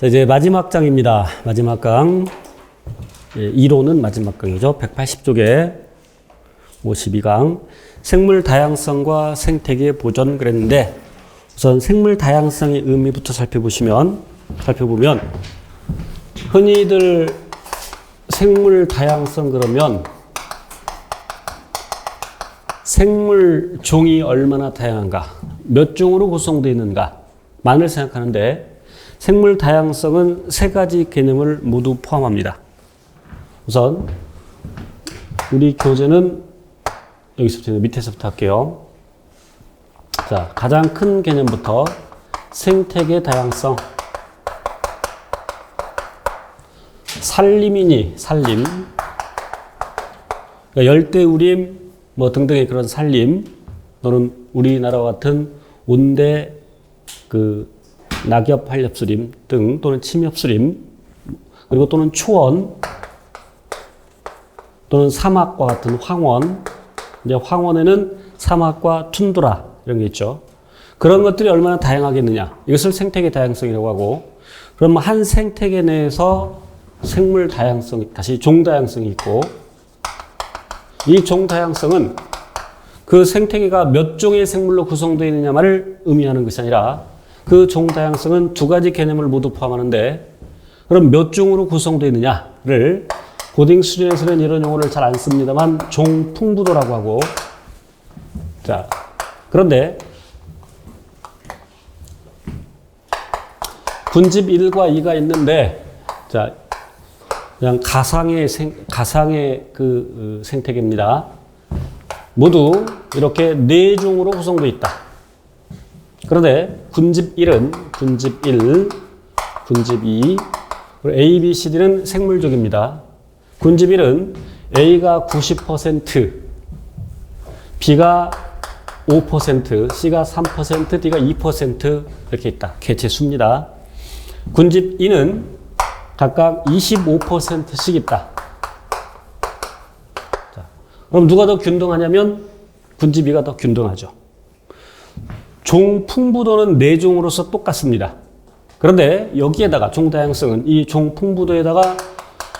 자, 이제 마지막 장입니다. 마지막 강. 예, 이론은 마지막 강이죠. 180쪽에 52강. 생물 다양성과 생태계 보전 그랬는데 우선 생물 다양성의 의미부터 살펴보시면 살펴보면 흔히들 생물 다양성 그러면 생물 종이 얼마나 다양한가, 몇 종으로 구성되어 있는가만을 생각하는데 생물 다양성은 세 가지 개념을 모두 포함합니다. 우선 우리 교재는 여기서부터 밑에서부터 할게요. 자, 가장 큰 개념부터 생태계 다양성. 산림이니 산림. 그러니까 열대우림 뭐 등등의 그런 산림 또는 우리나라와 같은 온대 그 낙엽 한렵수림 등 또는 침엽수림 그리고 또는 초원 또는 사막과 같은 황원 이제 황원에는 사막과 툰드라 이런 게 있죠. 그런 것들이 얼마나 다양하겠느냐. 이것을 생태계 다양성이라고 하고 그럼 한 생태계 내에서 생물 다양성 다시 종 다양성이 있고 이 종 다양성은 그 생태계가 몇 종의 생물로 구성되어 있느냐만을 의미하는 것이 아니라 그 종 다양성은 두 가지 개념을 모두 포함하는데 그럼 몇 종으로 구성되어 있느냐를 고딩 수준에서는 이런 용어를 잘 안 씁니다만 종 풍부도라고 하고 자 그런데 군집 1과 2가 있는데 자 그냥 가상의 생, 가상의 그 어, 생태계입니다. 모두 이렇게 네 종으로 구성되어 있다. 그런데 군집 1은 군집 1, 군집 2, 그리고 A, B, C, D는 생물족입니다. 군집 1은 A가 90%, B가 5%, C가 3%, D가 2% 이렇게 있다. 개체 수입니다. 군집 2는 각각 25%씩 있다. 자, 그럼 누가 더 균등하냐면 군집 2가 더 균등하죠. 종 풍부도는 네 종으로서 똑같습니다. 그런데 여기에다가 종 다양성은 이 종 풍부도에다가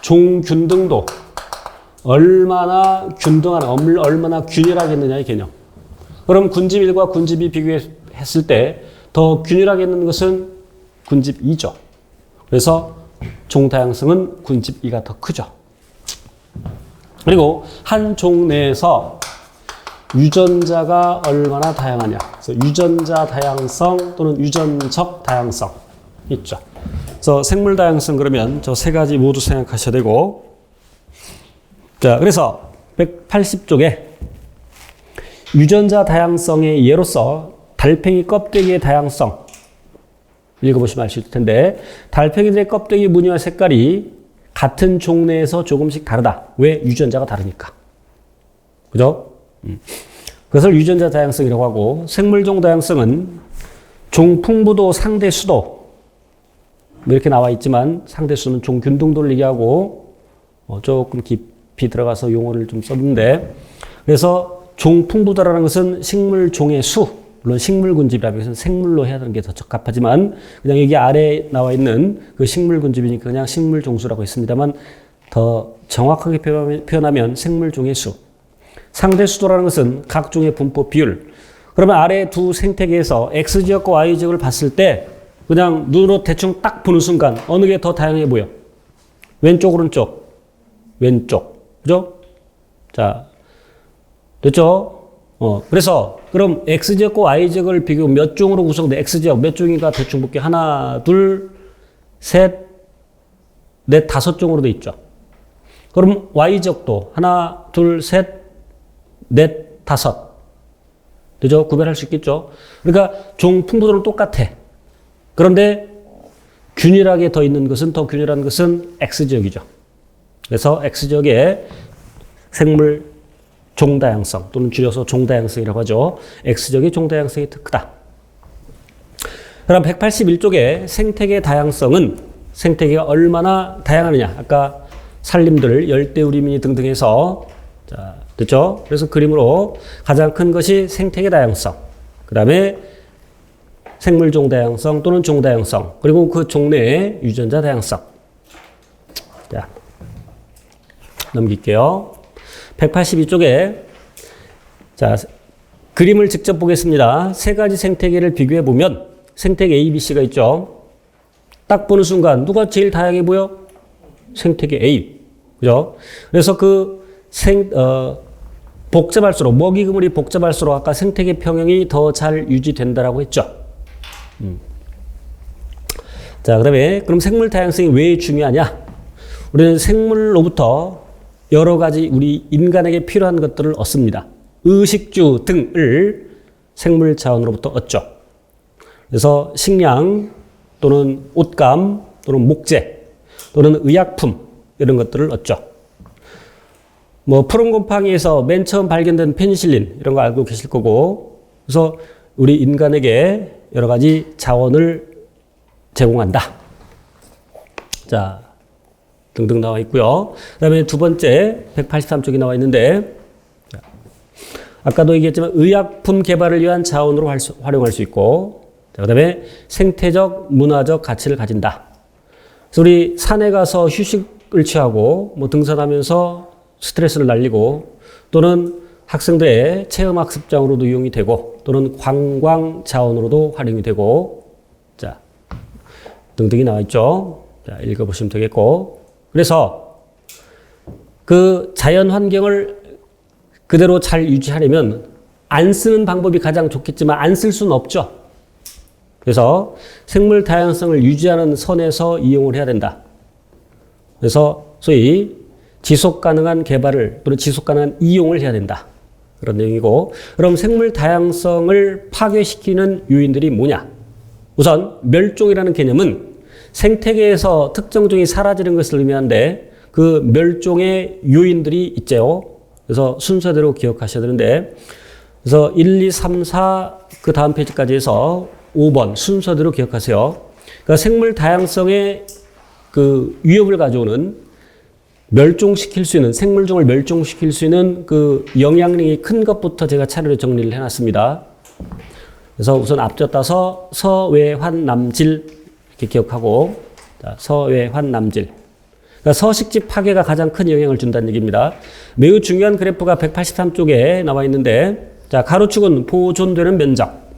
종 균등도 얼마나 균등한 얼마나 균일하겠느냐의 개념. 그럼 군집 1과 군집 2 비교했을 때 더 균일하게 있는 것은 군집 2죠. 그래서 종 다양성은 군집 2가 더 크죠. 그리고 한 종 내에서 유전자가 얼마나 다양하냐. 그래서 유전자 다양성 또는 유전적 다양성 있죠. 그래서 생물 다양성 그러면 저 세 가지 모두 생각하셔야 되고 자, 그래서 180쪽에 유전자 다양성의 예로서 달팽이 껍데기의 다양성 읽어보시면 알 수 있을 텐데 달팽이들의 껍데기 무늬와 색깔이 같은 종내에서 조금씩 다르다. 왜? 유전자가 다르니까. 그죠? 음. 그것을 유전자 다양성이라고 하고 생물종 다양성은 종 풍부도 상대 수도 뭐 이렇게 나와 있지만 상대 수는 종 균등도를 얘기하고 어 조금 깊이 들어가서 용어를 좀 썼는데 그래서 종 풍부도라는 것은 식물 종의 수 물론 식물 군집이라면 것은 생물로 해야 되는 게 더 적합하지만 그냥 여기 아래에 나와 있는 그 식물 군집이니까 그냥 식물 종수라고 했습니다만 더 정확하게 표현하면 생물 종의 수. 상대 수도라는 것은 각 종의 분포 비율. 그러면 아래 두 생태계에서 X 지역과 Y 지역을 봤을 때 그냥 눈으로 대충 딱 보는 순간 어느 게 더 다양해 보여? 왼쪽 오른쪽. 왼쪽. 그죠? 자. 됐죠? 어, 그래서 그럼 X지역과 Y지역을 비교 몇 종으로 구성돼? X지역 몇 종인가 대충 볼게. 하나, 둘, 셋, 넷, 다섯 종으로 돼 있죠. 그럼 Y지역도 하나, 둘, 셋, 넷, 다섯. 되죠? 구별할 수 있겠죠? 그러니까 종 풍부도는 똑같아. 그런데 균일하게 더 있는 것은 더 균일한 것은 X지역이죠. 그래서 X지역에 생물 종다양성 또는 줄여서 종다양성이라고 하죠. X적의 종다양성이 더 크다. 그럼 181쪽에 생태계 다양성은 생태계가 얼마나 다양하느냐. 아까 산림들, 열대우림이 등등해서 자, 됐죠? 그래서 그림으로 가장 큰 것이 생태계 다양성. 그 다음에 생물종 다양성 또는 종 다양성 그리고 그 종내의 유전자 다양성. 자 넘길게요. 182쪽에 자 그림을 직접 보겠습니다. 세 가지 생태계를 비교해 보면 생태계 A, B, C가 있죠. 딱 보는 순간 누가 제일 다양해 보여? 생태계 A. 그죠? 그래서 그 생, 어, 복잡할수록, 먹이 그물이 복잡할수록 아까 생태계 평형이 더 잘 유지된다라고 했죠. 음. 자, 그 다음에 그럼 생물 다양성이 왜 중요하냐? 우리는 생물로부터 여러 가지 우리 인간에게 필요한 것들을 얻습니다. 의식주 등을 생물 자원으로부터 얻죠. 그래서 식량 또는 옷감 또는 목재 또는 의약품 이런 것들을 얻죠. 뭐 푸른 곰팡이에서 맨 처음 발견된 페니실린 이런 거 알고 계실 거고 그래서 우리 인간에게 여러 가지 자원을 제공한다. 자, 등등 나와 있고요. 그다음에 두 번째 183쪽이 나와 있는데 자, 아까도 얘기했지만 의약품 개발을 위한 자원으로 활용할 수 있고 자, 그다음에 생태적 문화적 가치를 가진다. 그래서 우리 산에 가서 휴식을 취하고 뭐 등산하면서 스트레스를 날리고 또는 학생들의 체험 학습장으로도 이용이 되고 또는 관광 자원으로도 활용이 되고 자 등등이 나와 있죠. 자 읽어보시면 되겠고 그래서 그 자연 환경을 그대로 잘 유지하려면 안 쓰는 방법이 가장 좋겠지만 안 쓸 수는 없죠. 그래서 생물 다양성을 유지하는 선에서 이용을 해야 된다. 그래서 소위 지속 가능한 개발을 또는 지속 가능한 이용을 해야 된다. 그런 내용이고 그럼 생물 다양성을 파괴시키는 요인들이 뭐냐? 우선 멸종이라는 개념은 생태계에서 특정 종이 사라지는 것을 의미하는데 그 멸종의 요인들이 있죠. 그래서 순서대로 기억하셔야 되는데 그래서 1, 2, 3, 4 그 다음 페이지까지 해서 5번 순서대로 기억하세요. 그러니까 생물 다양성의 그 위협을 가져오는 멸종시킬 수 있는 생물종을 멸종시킬 수 있는 그 영향력이 큰 것부터 제가 차례로 정리를 해놨습니다. 그래서 우선 앞서 따서 서외환 남질 이렇게 기억하고 자, 서외환 남질. 그러니까 서식지 파괴가 가장 큰 영향을 준다는 얘기입니다. 매우 중요한 그래프가 183쪽에 나와 있는데 자 가로축은 보존되는 면적,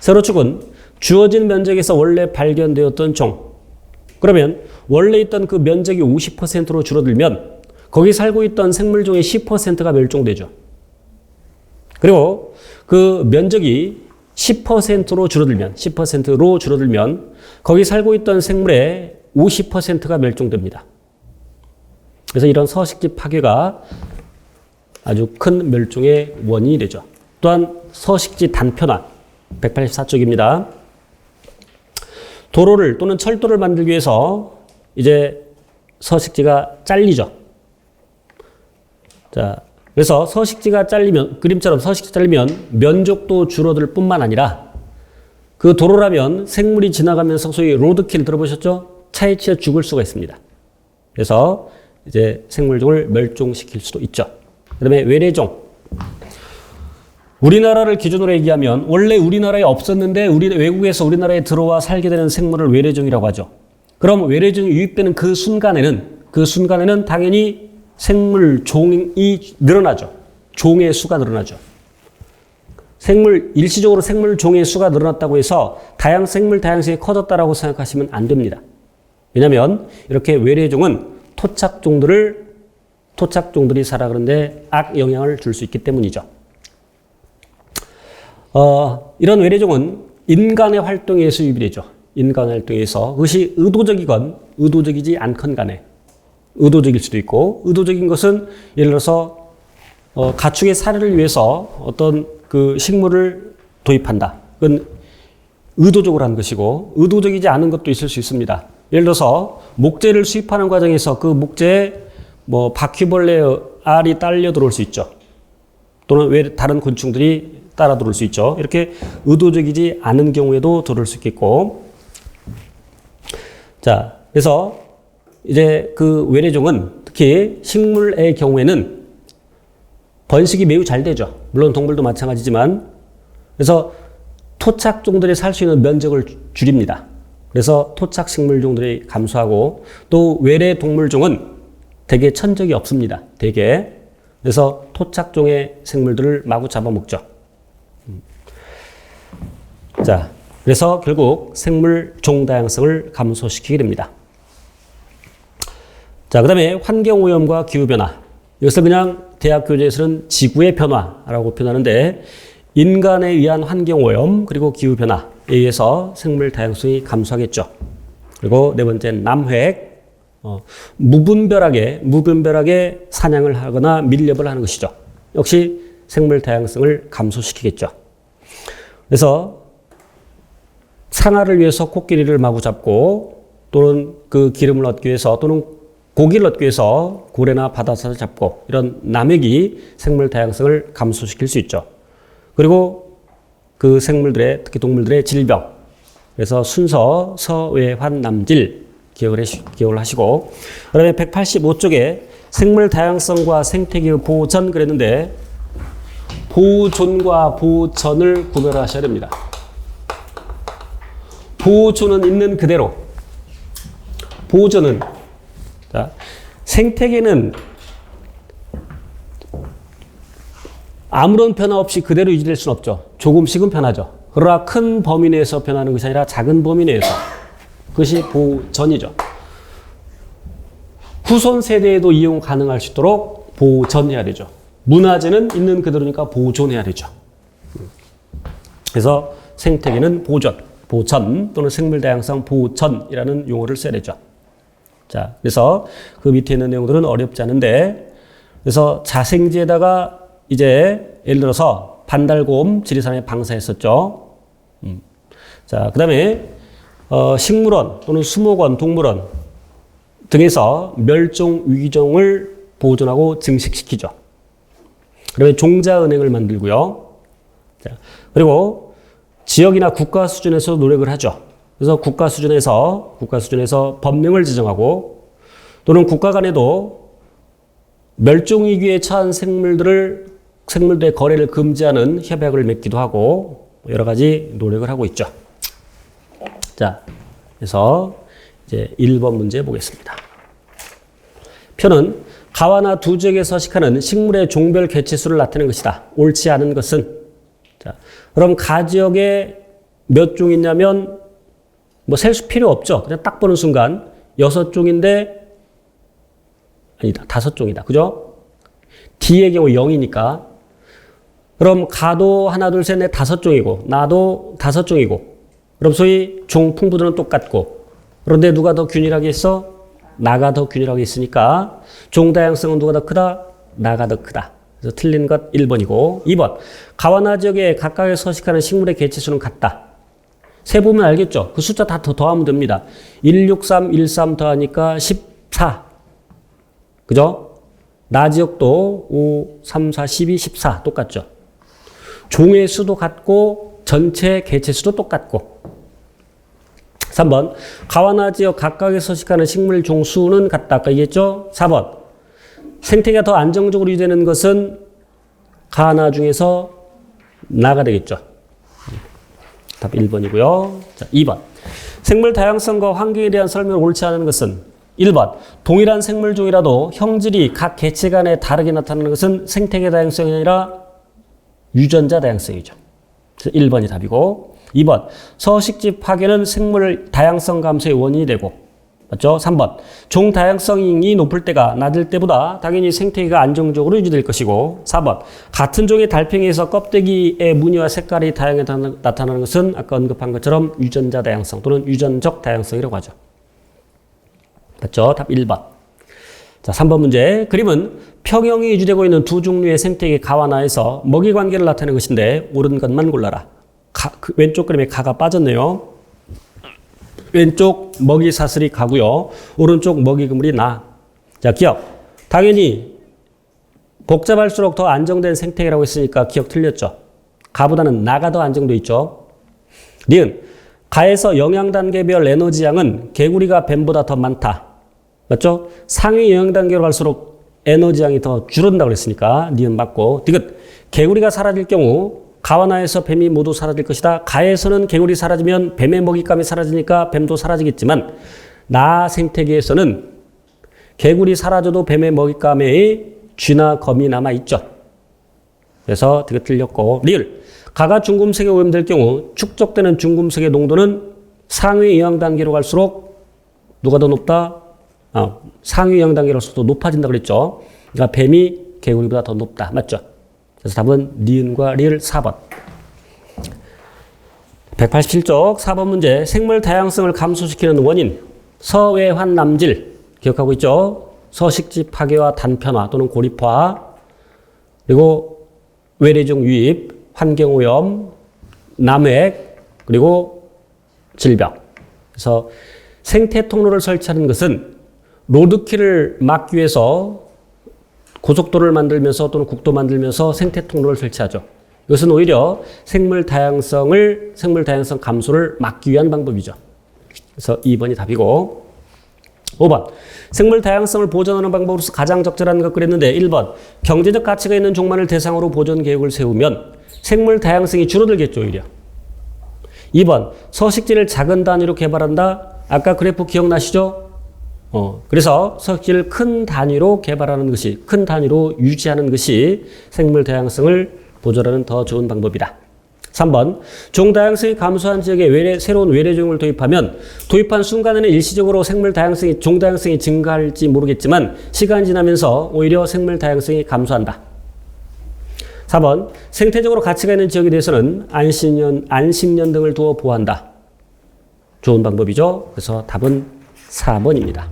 세로축은 주어진 면적에서 원래 발견되었던 종. 그러면 원래 있던 그 면적이 50%로 줄어들면 거기 살고 있던 생물종의 10%가 멸종되죠. 그리고 그 면적이 10%로 줄어들면 10%로 줄어들면 거기 살고 있던 생물의 50%가 멸종됩니다. 그래서 이런 서식지 파괴가 아주 큰 멸종의 원인이 되죠. 또한 서식지 단편화 184쪽입니다. 도로를 또는 철도를 만들기 위해서 이제 서식지가 잘리죠. 자, 그래서 서식지가 잘리면 그림처럼 서식지 잘리면 면적도 줄어들 뿐만 아니라 그 도로라면 생물이 지나가면서 소위 로드킬 들어보셨죠? 차에 치여 죽을 수가 있습니다. 그래서 이제 생물종을 멸종시킬 수도 있죠. 그다음에 외래종. 우리나라를 기준으로 얘기하면 원래 우리나라에 없었는데 우리 외국에서 우리나라에 들어와 살게 되는 생물을 외래종이라고 하죠. 그럼 외래종이 유입되는 그 순간에는 그 순간에는 당연히 생물 종이 늘어나죠. 종의 수가 늘어나죠. 생물 일시적으로 생물 종의 수가 늘어났다고 해서 다양 생물 다양성이 커졌다라고 생각하시면 안 됩니다. 왜냐하면 이렇게 외래종은 토착종들을 토착종들이 살아 그런데 악 영향을 줄 수 있기 때문이죠. 어, 이런 외래종은 인간의 활동에 의해서 유입이 되죠. 인간 활동에서 그것이 의도적이건 의도적이지 않건 간에 의도적일 수도 있고 의도적인 것은 예를 들어서 어, 가축의 사료를 위해서 어떤 그 식물을 도입한다. 그건 의도적으로 한 것이고 의도적이지 않은 것도 있을 수 있습니다. 예를 들어서 목재를 수입하는 과정에서 그 목재에 뭐 바퀴벌레 알이 딸려 들어올 수 있죠. 또는 왜 다른 곤충들이 따라 들어올 수 있죠. 이렇게 의도적이지 않은 경우에도 들어올 수 있겠고. 자, 그래서 이제 그 외래종은 특히 식물의 경우에는 번식이 매우 잘 되죠. 물론 동물도 마찬가지지만. 그래서 토착 종들이 살 수 있는 면적을 주- 줄입니다. 그래서 토착 식물 종들이 감소하고 또 외래 동물 종은 대개 천적이 없습니다. 대개. 그래서 토착종의 생물들을 마구 잡아먹죠. 음. 자, 그래서 결국 생물 종 다양성을 감소시키게 됩니다. 자, 그 다음에 환경 오염과 기후 변화. 이것을 그냥 대학 교재에서는 지구의 변화라고 표현하는데, 인간에 의한 환경 오염, 그리고 기후 변화에 의해서 생물 다양성이 감소하겠죠. 그리고 네 번째, 남획. 어, 무분별하게, 무분별하게 사냥을 하거나 밀렵을 하는 것이죠. 역시 생물 다양성을 감소시키겠죠. 그래서 상아를 위해서 코끼리를 마구 잡고 또는 그 기름을 얻기 위해서 또는 고기를 얻기 위해서 고래나 바다사를 잡고 이런 남획이 생물 다양성을 감소시킬 수 있죠. 그리고 그 생물들의 특히 동물들의 질병 그래서 순서 서외환 남질 기억을, 해, 기억을 하시고 그다음에 185쪽에 생물 다양성과 생태계의 보전 그랬는데 보존과 보전을 구별하셔야 됩니다. 보존은 있는 그대로. 보존은 자, 생태계는 아무런 변화 없이 그대로 유지될 수는 없죠. 조금씩은 변하죠. 그러나 큰 범위 내에서 변하는 것이 아니라 작은 범위 내에서 그것이 보전이죠. 후손 세대에도 이용 가능할 수 있도록 보전해야 되죠. 문화재는 있는 그대로니까 보존해야 되죠. 그래서 생태계는 보존, 보전 또는 생물 다양성 보전이라는 용어를 써야 되죠. 자, 그래서 그 밑에 있는 내용들은 어렵지 않은데, 그래서 자생지에다가 이제 예를 들어서 반달곰 지리산에 방사했었죠. 음. 자, 그 다음에 어, 식물원 또는 수목원, 동물원 등에서 멸종 위기종을 보존하고 증식시키죠. 그다음에 종자은행을 만들고요. 자, 그리고 지역이나 국가 수준에서 노력을 하죠. 그래서 국가 수준에서 국가 수준에서 법령을 지정하고 또는 국가 간에도 멸종 위기에 처한 생물들을 생물들의 거래를 금지하는 협약을 맺기도 하고 여러 가지 노력을 하고 있죠. 자, 그래서 이제 1번 문제 보겠습니다. 표는 가와나 두 지역에 서식하는 식물의 종별 개체수를 나타내는 것이다. 옳지 않은 것은 자, 그럼 가 지역에 몇 종 있냐면 뭐 셀 수 필요 없죠. 그냥 딱 보는 순간 여섯 종인데 아니다. 다섯 종이다. 그죠? D의 경우 0이니까 그럼 가도 하나 둘 셋 넷 다섯 종이고 나도 다섯 종이고 그럼 소위 종 풍부도는 똑같고 그런데 누가 더 균일하게 있어? 나가 더 균일하게 있으니까 종 다양성은 누가 더 크다? 나가 더 크다. 그래서 틀린 것 1번이고 2번 가와나 지역에 각각에 서식하는 식물의 개체 수는 같다. 세 보면 알겠죠? 그 숫자 다 더 더하면 됩니다. 163, 13 더하니까 14. 그죠? 나 지역도 5, 3, 4, 12, 14 똑같죠? 종의 수도 같고 전체 개체 수도 똑같고 3번 가와나 지역 각각에 서식하는 식물 종 수는 같다. 아까 얘기했죠? 4번 생태계가 더 안정적으로 유지되는 것은 가나 중에서 나가 되겠죠. 답 1번이고요. 자, 2번. 생물 다양성과 환경에 대한 설명을 옳지 않은 것은 1번. 동일한 생물종이라도 형질이 각 개체 간에 다르게 나타나는 것은 생태계 다양성이 아니라 유전자 다양성이죠. 그래서 1번이 답이고 2번. 서식지 파괴는 생물 다양성 감소의 원인이 되고 맞죠? 3번. 종 다양성이 높을 때가 낮을 때보다 당연히 생태계가 안정적으로 유지될 것이고 4번. 같은 종의 달팽이에서 껍데기의 무늬와 색깔이 다양하게 나타나는 것은 아까 언급한 것처럼 유전자 다양성 또는 유전적 다양성이라고 하죠. 맞죠? 답 1번. 자, 3번 문제. 그림은 평형이 유지되고 있는 두 종류의 생태계 가와 나에서 먹이 관계를 나타내는 것인데 옳은 것만 골라라. 가, 그 왼쪽 그림에 가가 빠졌네요. 왼쪽 먹이 사슬이 가고요. 오른쪽 먹이 그물이 나. 자, 기억. 당연히 복잡할수록 더 안정된 생태계라고 했으니까 기억 틀렸죠. 가보다는 나가 더 안정돼 있죠. 니은 가에서 영양 단계별 에너지 양은 개구리가 뱀보다 더 많다. 맞죠? 상위 영양 단계로 갈수록 에너지 양이 더 줄어든다고 그랬으니까 니은 맞고 디귿 개구리가 사라질 경우 가와나에서 뱀이 모두 사라질 것이다. 가에서는 개구리 사라지면 뱀의 먹잇감이 사라지니까 뱀도 사라지겠지만 나 생태계에서는 개구리 사라져도 뱀의 먹잇감에 쥐나 검이 남아 있죠. 그래서 되게 틀렸고 리을 가가 중금속에 오염될 경우 축적되는 중금속의 농도는 상위 영양 단계로 갈수록 누가 더 높다? 아, 상위 영양 단계로서 높아진다 그랬죠. 그러니까 뱀이 개구리보다 더 높다. 맞죠? 그래서 답은 니은과 리을 4번. 187쪽 4번 문제 생물 다양성을 감소시키는 원인 서외환 남질 기억하고 있죠? 서식지 파괴와 단편화 또는 고립화 그리고 외래종 유입, 환경오염, 남획 그리고 질병 그래서 생태 통로를 설치하는 것은 로드킬을 막기 위해서 고속도로를 만들면서 또는 국도 만들면서 생태 통로를 설치하죠. 이것은 오히려 생물 다양성을 생물 다양성 감소를 막기 위한 방법이죠. 그래서 2번이 답이고 5번 생물 다양성을 보존하는 방법으로서 가장 적절한 것 그랬는데 1번 경제적 가치가 있는 종만을 대상으로 보존 계획을 세우면 생물 다양성이 줄어들겠죠 오히려 2번 서식지를 작은 단위로 개발한다 아까 그래프 기억나시죠? 어, 그래서 서식지를 큰 단위로 개발하는 것이, 큰 단위로 유지하는 것이 생물 다양성을 보존하는 더 좋은 방법이다. 3번, 종 다양성이 감소한 지역에 외래, 새로운 외래종을 도입하면 도입한 순간에는 일시적으로 생물 다양성이, 종 다양성이 증가할지 모르겠지만 시간이 지나면서 오히려 생물 다양성이 감소한다. 4번, 생태적으로 가치가 있는 지역에 대해서는 안식년, 안식년 등을 두어 보호한다. 좋은 방법이죠. 그래서 답은 4번입니다.